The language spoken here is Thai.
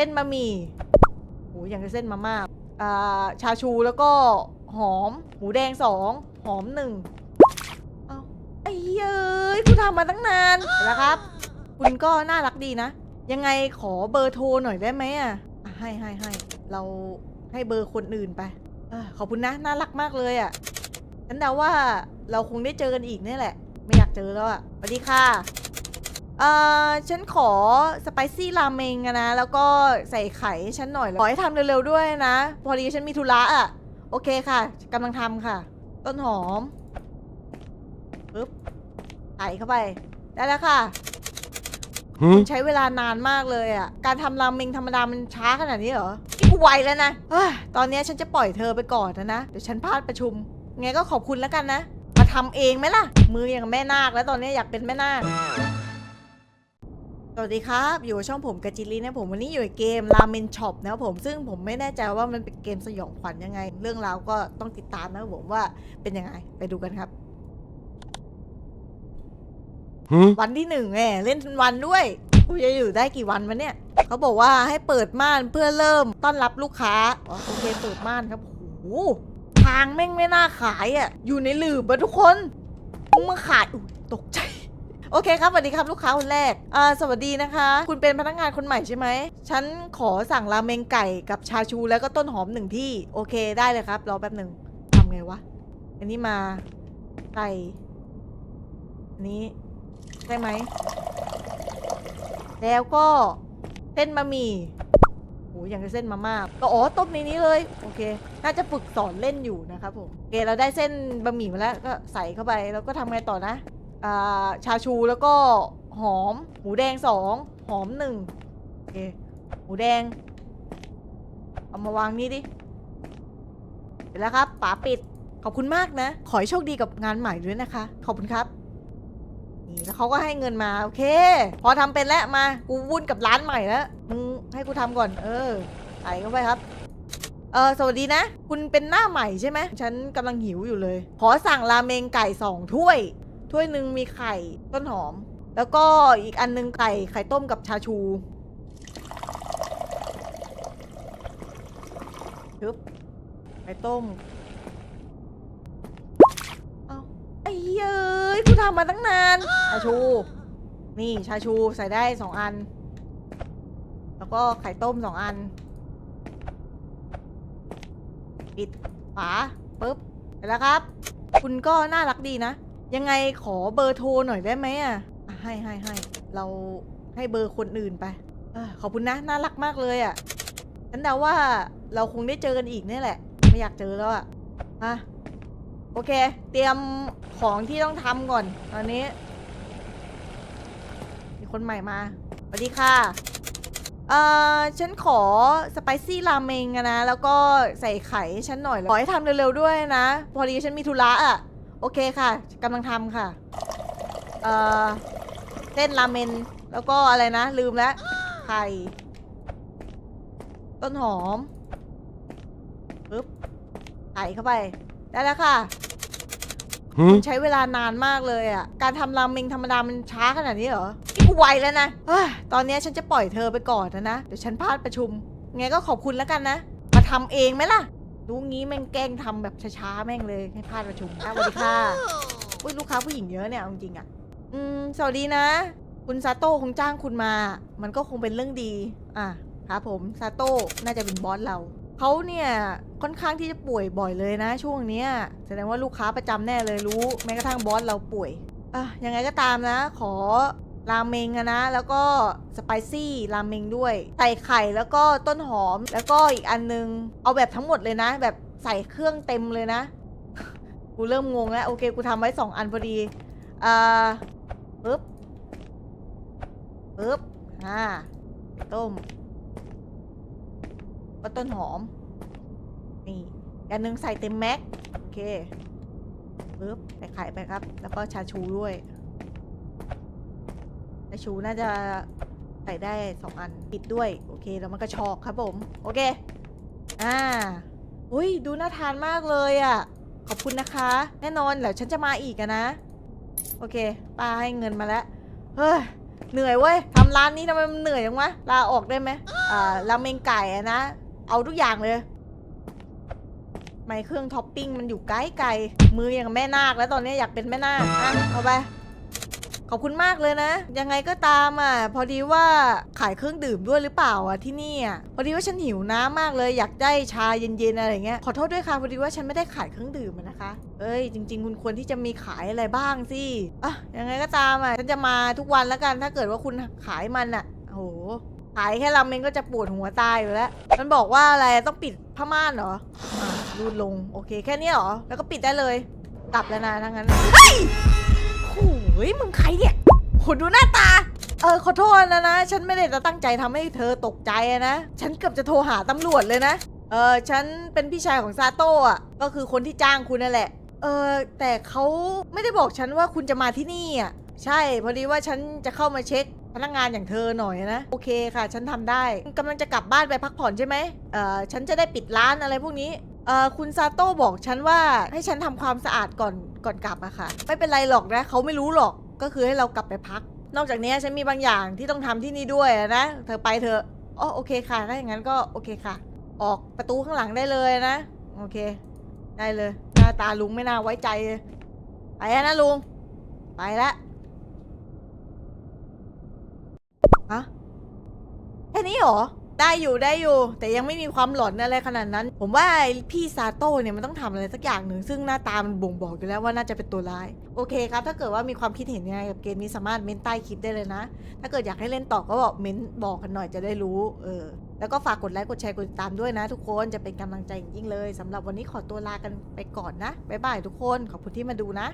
เส้นบะหมี่โหอย่างเส้นมาม่าอ่าชาชูแล้วก็หอม หมูแดงสองหอมหนึ่งเอ้าไอ้เย้ยกูทำมาตั้งนานแล้วครับ คุณก็น่ารักดีนะ ยังไงขอเบอร์โทรหน่อยได้ไหมอะให้ให้ให้เราให้เบอร์คนอื่นไปอขอบคุณนะ น่ารักมากเลยอะฉันเดาว่าเราคงได้เจอกันอีกนี่แหละ ไม่อยากเจอแล้วอะสวัสดีค่ะ เอ่อฉันขอสไปซี่ราเมงอะนะ แล้วก็ใส่ไข่ให้ฉันหน่อย ขอให้ทำเร็วๆด้วยนะ พอดีฉันมีธุระอะโอเคค่ะกำลังทำค่ะ ต้นหอมปึ๊บใส่เข้าไป ได้แล้วค่ะ มันใช้เวลานานมากเลยอะการทำราเมงธรรมดามันช้าขนาดนี้เหรอนี่กูไวแล้วนะเฮ้ยตอนนี้ฉันจะปล่อยเธอไปก่อนนะนะ เดี๋ยวฉันพลาดประชุม ไงก็ขอบคุณแล้วกันนะ มาทำเองไหมล่ะ มืออย่างแม่นาคแล้วตอนนี้อยากเป็นแม่นาค สวัสดีครับ อยู่กับช่องผมกาจิลีนะผมวันนี้อยู่ในเกมราเมนช็อปนะครับผมซึ่งผมไม่แน่ใจว่ามันเป็นเกมสยองขวัญยังไง เรื่องราวก็ต้องติดตามนะครับผมว่าเป็นยังไงไปดูกันครับวันที่หนึ่งแหมเล่นวันด้วยกูจะอยู่ได้กี่วันวะเนี่ยเขาบอกว่าให้เปิดม่านเพื่อเริ่มต้อนรับลูกค้าอ๋อโอเคเปิดม่านครับโอ้โหทางแม่งไม่น่าขายอะอยู่ในหลืบอะทุกคนมึงมาขายอุ๊ยตกใจ โอเคครับสวัสดีครับลูกค้าคนแรกอ่าสวัสดีนะคะ คุณเป็นพนักงานคนใหม่ใช่ไหมฉันขอสั่งราเมงไก่กับชาชูแล้วก็ต้นหอมหนึ่งที่ โอเคได้เลยครับรอแป๊บหนึ่งทำไงวะ อันนี้มาไก่อันนี้ได้ไหม แล้วก็เส้นบะหมี่โหอย่างเส้นมาม่าก็อ๋อต้มในนี้เลย โอเค น่าจะฝึกสอนเล่นอยู่นะครับผมโอเคเราได้เส้นบะหมี่มาแล้วก็ใส่เข้าไปแล้วก็ทำไงต่อนะ ชาชูแล้วก็หอม หมูแดงสองหอมหนึ่งโอเคหมูแดง เอามาวางนี่ดิเสร็จแล้วครับป๋าปิดขอบคุณมากนะ ขอให้โชคดีกับงานใหม่ด้วยนะคะ ขอบคุณครับนี่แล้วเขาก็ให้เงินมาโอเค พอทำเป็นแล้วมากูวุ่นกับร้านใหม่แล้วมึงให้กูทำก่อน เออใส่เข้าไปครับเออสวัสดีนะ คุณเป็นหน้าใหม่ใช่ไหมฉันกำลังหิวอยู่เลย ขอสั่งราเมงไก่สองถ้วย ถ้วยหนึ่งมีไข่ต้นหอม แล้วก็อีกอันนึงไก่ไข่ต้มกับชาชูปึ๊บไข่ต้มเอาไอ้เย้ยกูทำมาตั้งนาน ชาชู นี่ชาชูใส่ได้สองอัน แล้วก็ไข่ต้มสองอัน ปิดฝาปุ๊บเสร็จแล้วครับ คุณก็น่ารักดีนะ ยังไงขอเบอร์โทรหน่อยได้ไหมอะ ให้ให้ให้เราให้เบอร์คนอื่นไปเออขอบคุณนะ น่ารักมากเลยอะฉันเดาว่าเราคงได้เจอกันอีกนี่แหละ ไม่อยากเจอแล้วอะอะโอเค เตรียมของที่ต้องทำก่อน ตอนนี้ มีคนใหม่มาสวัสดีค่ะ เอ่อ ฉันขอสไปซี่ราเมงอะนะ แล้วก็ใส่ไข่ฉันหน่อย ขอให้ทำเร็วๆด้วยนะ พอดีฉันมีธุระอะ โอเคค่ะกำลังทำค่ะ เอ่อเส้นราเมน แล้วก็อะไรนะ ลืมแล้ว ไข่ ต้นหอมปึ๊บใส่เข้าไป ได้แล้วค่ะมันใช้เวลานานมากเลยอะ การทำราเมงธรรมดามันช้าขนาดนี้เหรอนี่กูไวแล้วนะเฮ้ยตอนนี้ฉันจะปล่อยเธอไปก่อนนะนะ เดี๋ยวฉันพลาดประชุม ไงก็ขอบคุณแล้วกันนะ มาทำเองไหมล่ะ รู้งี้แม่งแกล้งทำแบบช้าๆแม่งเลยให้พลาดประชุมอะสวัสดีค่ะอุ้ยลูกค้าผู้หญิงเยอะเนี่ยเอาจริงๆอะ อืมสวัสดีนะ คุณซาโต้คงจ้างคุณมา มันก็คงเป็นเรื่องดี อะครับผมซาโต้น่าจะเป็นบอสเรา เขาเนี่ยค่อนข้างที่จะป่วยบ่อยเลยนะ ช่วงเนี้ยแสดงว่าลูกค้าประจำแน่เลยรู้ แม้กระทั่งบอสเราป่วยอะยังไงก็ตามนะ ขอ ราเมงอะนะ แล้วก็สไปซี่ราเมงด้วยใส่ไข่แล้วก็ต้นหอม แล้วก็อีกอันนึง เอาแบบทั้งหมดเลยนะ แบบใส่เครื่องเต็มเลยนะ กูเริ่มงงแล้ว โอเค กูทำไว้สองอันพอดีอ่าปึ๊บปึ๊บอ่าต้มก็ต้นหอม นี่อันหนึงใส่เต็มแม็ก โอเคปึ๊บใส่ไข่ไปครับ แล้วก็ชาชูด้วย ชาชูน่าจะใส่ได้สองอันปิดด้วย โอเค แล้วมันก็ชอกครับผม โอเค อ่าอุ้ยดูน่าทานมากเลยอะ่ะ ขอบคุณนะคะ แน่นอนเดี๋ยวฉันจะมาอีกอะนะ โอเคป้าให้เงินมาแล้ว เฮ้ย เหนื่อยเว้ยทำร้านนี้ทำไมมันเหนื่อยจังวะ ลาออกได้ไหมอ่าราเมงไก่อะนะ เอาทุกอย่างเลยไม่เครื่องท็อปปิ้งมันอยู่ไกลไกลมืออย่างแม่นาคแล้วตอนนี้อยากเป็นแม่นาคอะเอาไป ขอบคุณมากเลยนะ ยังไงก็ตามอะ พอดีว่าขายเครื่องดื่มด้วยหรือเปล่าอะที่นี่อะ พอดีว่าฉันหิวน้ำมากเลยอยากได้ชาเย็นๆอะไรเงี้ย ขอโทษด้วยค่ะพอดีว่าฉันไม่ได้ขายเครื่องดื่มอะนะคะ เอ้ยจริง ๆ คุณควรที่จะมีขายอะไรบ้างสิอะยังไงก็ตามอะฉันจะมาทุกวันแล้วกันถ้าเกิดว่าคุณขายมันอะโอ้โหขายแค่ราเมงก็จะปวดหัวตายอยู่แล้ว มันบอกว่าอะไรต้องปิดผ้าม่านเหรออะรูดลงโอเคแค่นี้เหรอแล้วก็ปิดได้เลยกลับแล้วนะทั้งนั้น ฮ้ยมึงใครเนี่ยคุณดูหน้าตา เออขอโทษนะนะ ฉันไม่ได้จะตั้งใจทำให้เธอตกใจอะนะ ฉันเกือบจะโทรหาตำรวจเลยนะ เออฉันเป็นพี่ชายของซาโต้อะก็คือคนที่จ้างคุณนั่นแหละ เออแต่เขาไม่ได้บอกฉันว่าคุณจะมาที่นี่อะใช่ พอดีว่าฉันจะเข้ามาเช็คพนักงานอย่างเธอหน่อยนะ โอเคค่ะ ฉันทำได้กำลังจะกลับบ้านไปพักผ่อนใช่ไหมเออฉันจะได้ปิดร้านอะไรพวกนี้ เออคุณซาโต้บอกฉันว่าให้ฉันทำความสะอาดก่อน ก่อนกลับอะค่ะ ไม่เป็นไรหรอกนะเขาไม่รู้หรอกก็คือให้เรากลับไปพัก นอกจากนี้ฉันมีบางอย่างที่ต้องทำที่นี่ด้วยนะ เธอไปเถอะอ๋อโอเคค่ะถ้าอย่างนั้นก็โอเคค่ะ ออกประตูข้างหลังได้เลยนะ โอเค ได้เลยหน้าตาลุงไม่น่าไว้ใจไปแล้วนะลุง ไปแล้วฮะแค่นี้หรอ ได้อยู่ได้อยู่ แต่ยังไม่มีความหลอนอะไรขนาดนั้น ผมว่าพี่ซาโต้เนี่ยมันต้องทำอะไรสักอย่างหนึ่ง ซึ่งหน้าตามันบ่งบอกอยู่แล้วว่าน่าจะเป็นตัวร้าย โอเคครับ ถ้าเกิดว่ามีความคิดเห็นยังไงกับเกมนี้สามารถเม้นใต้คลิปได้เลยนะ ถ้าเกิดอยากให้เล่นต่อก็บอกเม้นบอกกันหน่อยจะได้รู้ เออ แล้วก็ฝากกดไลค์กดแชร์กดติดตามด้วยนะ ทุกคนจะเป็นกำลังใจอย่างยิ่งเลยสำหรับวันนี้ขอตัวลากันไปก่อนนะบ๊ายบายทุกคนขอบคุณที่มาดูนะ